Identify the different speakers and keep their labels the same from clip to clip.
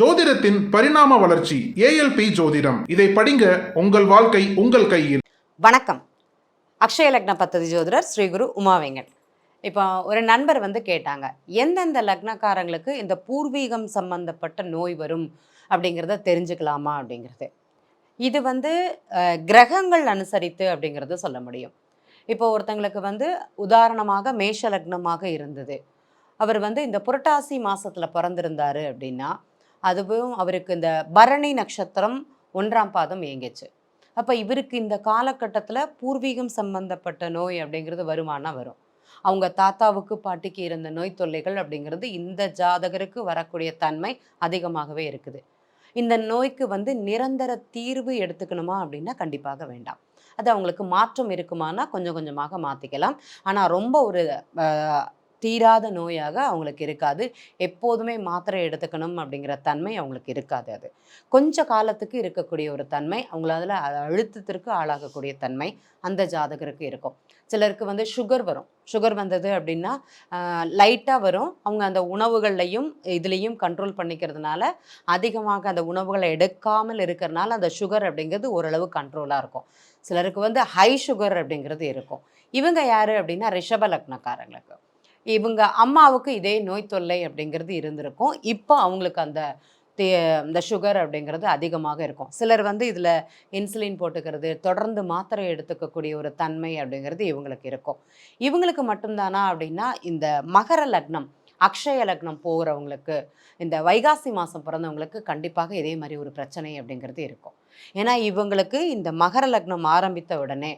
Speaker 1: ஜோதிடத்தின் பரிணாம வளர்ச்சி ஏஎல்பி ஜோதிடம். இதை படிங்க உங்கள் வாழ்க்கை உங்கள் கையில்.
Speaker 2: வணக்கம். அக்ஷய லக்ன பத்ததி ஜோதிடர் ஸ்ரீகுரு உமாவேங்கன் இப்போ ஒரு நண்பர் வந்து கேட்டாங்க எந்தெந்த லக்னக்காரங்களுக்கு இந்த பூர்வீகம் சம்பந்தப்பட்ட நோய் வரும்? அப்படிங்கிறத தெரிஞ்சுக்கலாமா? அப்படிங்கிறது. இது வந்து கிரகங்கள் அனுசரித்து அப்படிங்கிறத சொல்ல முடியும். இப்போ ஒருத்தங்களுக்கு வந்து உதாரணமாக மேஷ லக்னமாக இருந்தது. அவர் வந்து இந்த புரட்டாசி மாசத்துல பிறந்திருந்தாரு அப்படின்னா அதுவும் அவருக்கு இந்த பரணி நட்சத்திரம் ஒன்றாம் பாதம் இயங்கிச்சு. அப்போ இவருக்கு இந்த காலகட்டத்தில் பூர்வீகம் சம்பந்தப்பட்ட நோய் அப்படிங்கிறது வருமானா வரும். அவங்க தாத்தாவுக்கு பாட்டிக்கு இருந்த நோய் தொல்லைகள் அப்படிங்கிறது இந்த ஜாதகருக்கு வரக்கூடிய தன்மை அதிகமாகவே இருக்குது. இந்த நோய்க்கு வந்து நிரந்தர தீர்வு எடுத்துக்கணுமா அப்படின்னா கண்டிப்பாக வேண்டாம். அது அவங்களுக்கு மாற்றம் இருக்குமானா கொஞ்சம் கொஞ்சமாக மாற்றிக்கலாம் ஆனால் ரொம்ப ஒரு தீராத நோயாக அவங்களுக்கு இருக்காது. எப்போதுமே மாத்திரை எடுத்துக்கணும் அப்படிங்கிற தன்மை அவங்களுக்கு இருக்காது அது. கொஞ்ச காலத்துக்கு இருக்கக்கூடிய ஒரு தன்மை அவங்களால அதில் அழுத்தத்திற்கு ஆளாகக்கூடிய தன்மை அந்த ஜாதகருக்கு இருக்கும். சிலருக்கு வந்து சுகர் வரும். சுகர் வந்தது அப்படின்னா லைட்டாக வரும். அவங்க அந்த உணவுகள்லையும் இதுலேயும் கண்ட்ரோல் பண்ணிக்கிறதுனால அதிகமாக அந்த உணவுகளை எடுக்காமல் இருக்கிறனால அந்த சுகர் அப்படிங்கிறது ஓரளவு கண்ட்ரோலாக இருக்கும். சிலருக்கு வந்து ஹை சுகர் அப்படிங்கிறது இருக்கும். இவங்க யார் அப்படின்னா ரிஷப லக்னக்காரங்களுக்கு. இவங்க அம்மாவுக்கு இதே நோய் தொல்லை அப்படிங்கிறது இருந்திருக்கும். இப்போ அவங்களுக்கு அந்த தே- இந்த சுகர் அப்படிங்கிறது அதிகமாக இருக்கும். சிலர் வந்து இதில் இன்சுலின் போட்டுக்கிறது தொடர்ந்து மாத்திரை எடுத்துக்கக்கூடிய ஒரு தன்மை அப்படிங்கிறது இவங்களுக்கு இருக்கும். இவங்களுக்கு மட்டும்தானா அப்படின்னா இந்த மகர லக்னம் அக்ஷய லக்னம் போகிறவங்களுக்கு இந்த வைகாசி மாதம் பிறந்தவங்களுக்கு கண்டிப்பாக இதே மாதிரி ஒரு பிரச்சனை அப்படிங்கிறது இருக்கும். ஏன்னா இவங்களுக்கு இந்த மகர லக்னம் ஆரம்பித்த உடனே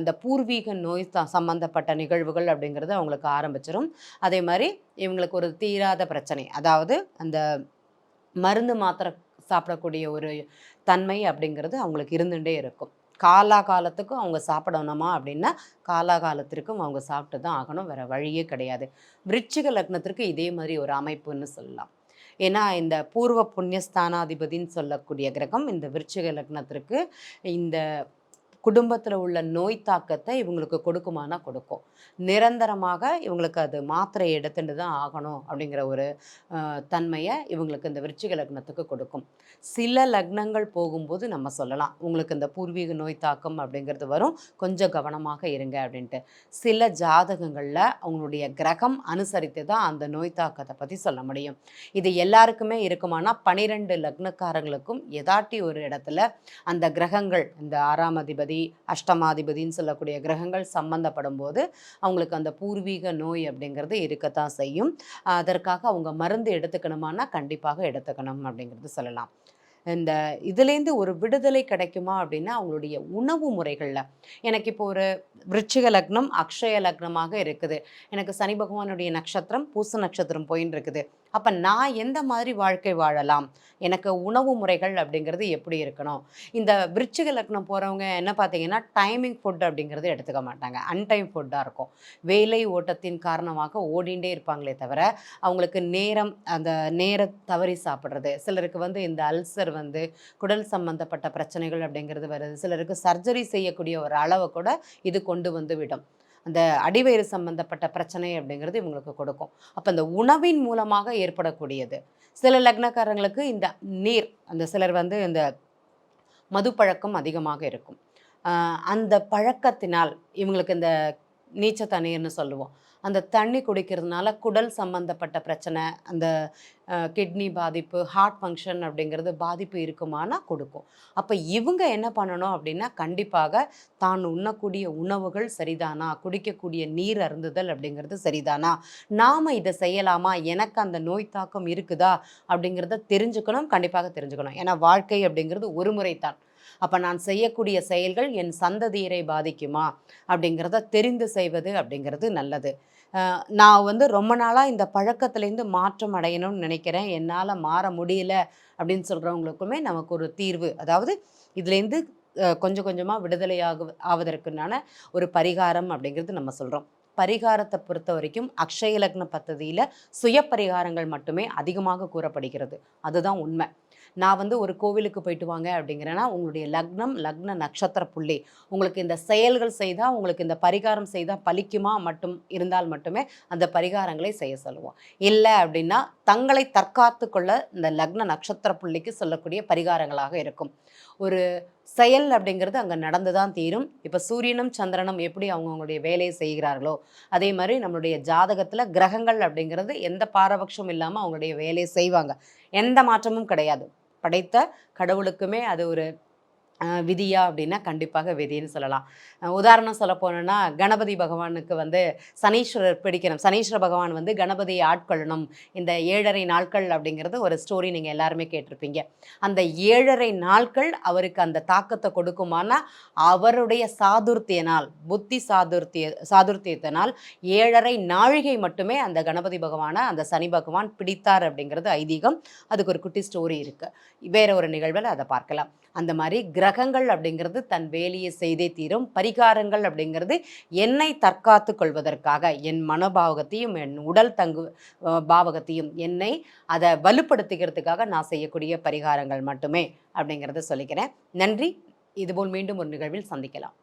Speaker 2: இந்த பூர்வீக நோய் சம்பந்தப்பட்ட நிகழ்வுகள் அப்படிங்கிறது அவங்களுக்கு ஆரம்பிச்சிடும் அதே மாதிரி இவங்களுக்கு ஒரு தீராத பிரச்சனை அதாவது அந்த மருந்து மாத்திரை சாப்பிடக்கூடிய ஒரு தன்மை அப்படிங்கிறது அவங்களுக்கு இருந்துகிட்டே இருக்கும். காலா காலத்துக்கும் அவங்க சாப்பிடணுமா அப்படின்னா காலாகாலத்திற்கும் அவங்க சாப்பிட்டு தான் ஆகணும். வேறு வழியே கிடையாது. விருச்சிக லக்னத்திற்கு இதே மாதிரி ஒரு அமைப்புன்னு சொல்லலாம். ஏன்னா இந்த பூர்வ புண்ணியஸ்தானாதிபதின்னு சொல்லக்கூடிய கிரகம் இந்த விருச்சிக லக்னத்திற்கு இந்த குடும்பத்தில் உள்ள நோய் தாக்கத்தை இவங்களுக்கு கொடுக்குமானா கொடுக்கும். நிரந்தரமாக இவங்களுக்கு அது மாத்திரை எடுத்துட்டு தான் ஆகணும் அப்படிங்கிற ஒரு தன்மையை இவங்களுக்கு இந்த விருச்சிக லக்னத்துக்கு கொடுக்கும். சில லக்னங்கள் போகும்போது நம்ம சொல்லலாம் உங்களுக்கு இந்த பூர்வீக நோய் தாக்கம் அப்படிங்கிறது வரும். கொஞ்சம் கவனமாக இருங்க அப்படின்ட்டு. சில ஜாதகங்களில் அவங்களுடைய கிரகம் அனுசரித்து தான் அந்த நோய் தாக்கத்தை பற்றி சொல்ல முடியும். இது எல்லாருக்குமே இருக்குமானா பனிரெண்டு லக்னக்காரங்களுக்கும் எதாட்டி ஒரு இடத்துல அந்த கிரகங்கள் இந்த ஆறாம் அதிபதி அஷ்டமாதிபதின்னு சொல்லக்கூடிய கிரகங்கள் சம்பந்தப்படும் போது அவங்களுக்கு அந்த பூர்வீக நோய் அப்படிங்கிறது இருக்கத்தான் செய்யும். அதற்காக அவங்க மருந்து எடுத்துக்கணுமானா கண்டிப்பாக எடுத்துக்கணும் அப்படிங்கிறது சொல்லலாம். இந்த இதுலேருந்து ஒரு விடுதலை கிடைக்குமா அப்படின்னா அவங்களுடைய உணவு முறைகளில். எனக்கு இப்போ ஒரு விருச்சிக லக்னம் அக்ஷய லக்னமாக இருக்குது. எனக்கு சனி பகவானுடைய நட்சத்திரம் பூச நட்சத்திரம் போயின்னு இருக்குது. அப்போ நான் எந்த மாதிரி வாழ்க்கை வாழலாம்? எனக்கு உணவு முறைகள் அப்படிங்கிறது எப்படி இருக்கணும்? இந்த விருச்சிக லக்னம் போகிறவங்க என்ன பார்த்தீங்கன்னா டைமிங் ஃபுட் அப்படிங்கிறது எடுத்துக்க மாட்டாங்க. அன்டைம் ஃபுட்டாக இருக்கும். வேலை ஓட்டத்தின் காரணமாக ஓடிண்டே இருப்பாங்களே தவிர அவங்களுக்கு நேரம் அந்த நேர தவறி சாப்பிட்றது சிலருக்கு வந்து இந்த அல்சர் வந்து குடல் சம்பந்தப்பட்ட பிரச்சனைகள் அப்படிங்கிறது வருது. சிலருக்கு சர்ஜரி செய்யக்கூடிய ஒரு அளவை கூட இது கொண்டு வந்து விடும். அந்த அடிவயிறு சம்பந்தப்பட்ட பிரச்சனை அப்படிங்கிறது இவங்களுக்கு கொடுக்கும். அப்போ இந்த உணவின் மூலமாக ஏற்படக்கூடியது. சில லக்னக்காரங்களுக்கு இந்த நீர் அந்த சிலர் வந்து இந்த மது பழக்கம் அதிகமாக இருக்கும். அந்த பழக்கத்தினால் இவங்களுக்கு இந்த நீச்ச தண்ணீர்னு சொல்லுவோம். அந்த தண்ணி குடிக்கிறதுனால குடல் சம்மந்தப்பட்ட பிரச்சனை அந்த கிட்னி பாதிப்பு ஹார்ட் ஃபங்க்ஷன் அப்படிங்கிறது பாதிப்பு இருக்குமானா கொடுக்கும். அப்போ இவங்க என்ன பண்ணணும் அப்படின்னா கண்டிப்பாக தான் உண்ணக்கூடிய உணவுகள் சரிதானா குடிக்கக்கூடிய நீர் அருந்துதல் அப்படிங்கிறது சரிதானா நாம் இதை செய்யலாமா எனக்கு அந்த நோய் தாக்கம் இருக்குதா அப்படிங்கிறத தெரிஞ்சுக்கணும் கண்டிப்பாக தெரிஞ்சுக்கணும். ஏன்னா வாழ்க்கை அப்படிங்கிறது ஒரு முறை தான். அப்போ நான் செய்யக்கூடிய செயல்கள் என் சந்ததியரை பாதிக்குமா அப்படிங்கிறத தெரிந்து செய்வது அப்படிங்கிறது நல்லது. நான் வந்து ரொம்ப நாளாக இந்த பழக்கத்துலேருந்து மாற்றம் அடையணும்னு நினைக்கிறேன். என்னால் மாற முடியல அப்படின்னு சொல்கிறவங்களுக்குமே நமக்கு ஒரு தீர்வு. அதாவது இதுலேருந்து கொஞ்சம் கொஞ்சமாக விடுதலையாக ஆவதற்குண்டான ஒரு பரிகாரம் அப்படிங்கிறது நம்ம சொல்கிறோம் பரிகாரத்தை பொறுத்த வரைக்கும் அக்ஷய லக்ன பத்ததியில் சுய பரிகாரங்கள் மட்டுமே அதிகமாக கூறப்படுகிறது. அதுதான் உண்மை. நான் வந்து ஒரு கோவிலுக்கு போயிட்டு வாங்க அப்படிங்கிறேன்னா உங்களுடைய லக்னம் லக்ன நட்சத்திர புள்ளி. உங்களுக்கு இந்த செயல்கள் செய்தால் உங்களுக்கு இந்த பரிகாரம் செய்தால் பலிக்குமா மட்டும் இருந்தால் மட்டுமே அந்த பரிகாரங்களை செய்ய சொல்லுவோம். இல்லை அப்படின்னா தங்களை தற்காத்து கொள்ள இந்த லக்ன நட்சத்திர புள்ளிக்கு சொல்லக்கூடிய பரிகாரங்களாக இருக்கும். ஒரு செயல் அப்படிங்கிறது அங்கே நடந்து தான் தீரும். இப்போ சூரியனும் சந்திரனும் எப்படி அவங்கவுங்களுடைய வேலையை செய்கிறார்களோ அதே மாதிரி நம்மளுடைய ஜாதகத்தில் கிரகங்கள் அப்படிங்கிறது எந்த பாரபட்சமும் இல்லாமல் அவங்களுடைய வேலையை செய்வாங்க. எந்த மாற்றமும் கிடையாது. படைத்த கடவுளுக்குமே அது ஒரு விதியா அப்படின்னா கண்டிப்பாக விதின்னு சொல்லலாம். உதாரணம் சொல்ல போனோம்னா கணபதி பகவானுக்கு வந்து சனீஸ்வரர் பிடிக்கணும். சனீஸ்வர பகவான் வந்து கணபதியை ஆட்கொள்ளணும். இந்த ஏழரை நாட்கள் அப்படிங்கிறது ஒரு ஸ்டோரி நீங்கள் எல்லாருமே கேட்டிருப்பீங்க. அந்த ஏழரை நாட்கள் அவருக்கு அந்த தாக்கத்தை கொடுக்குமானா அவருடைய சாதுர்த்தியனால் புத்தி சாதுர்த்திய சாதுர்த்தியத்தினால் ஏழரை நாழிகை மட்டுமே அந்த கணபதி பகவானை அந்த சனி பகவான் பிடித்தார் அப்படிங்கிறது ஐதீகம். அதுக்கு ஒரு குட்டி ஸ்டோரி இருக்குது வேற ஒரு நிகழ்வில் அதை பார்க்கலாம். அந்த மாதிரி கிரகங்கள் அப்படிங்கிறது தன் வேலையை செய்தே தீரும். பரிகாரங்கள் அப்படிங்கிறது என்னை தற்காத்து கொள்வதற்காக என் மனோபாவகத்தையும் என் உடல் தங்கு பாவகத்தையும் என்னை அதை வலுப்படுத்துகிறதுக்காக நான் செய்யக்கூடிய பரிகாரங்கள் மட்டுமே அப்படிங்கிறத சொல்லிக்கிறேன். நன்றி. இதுபோல் மீண்டும் ஒரு நிகழ்வில் சந்திக்கலாம்.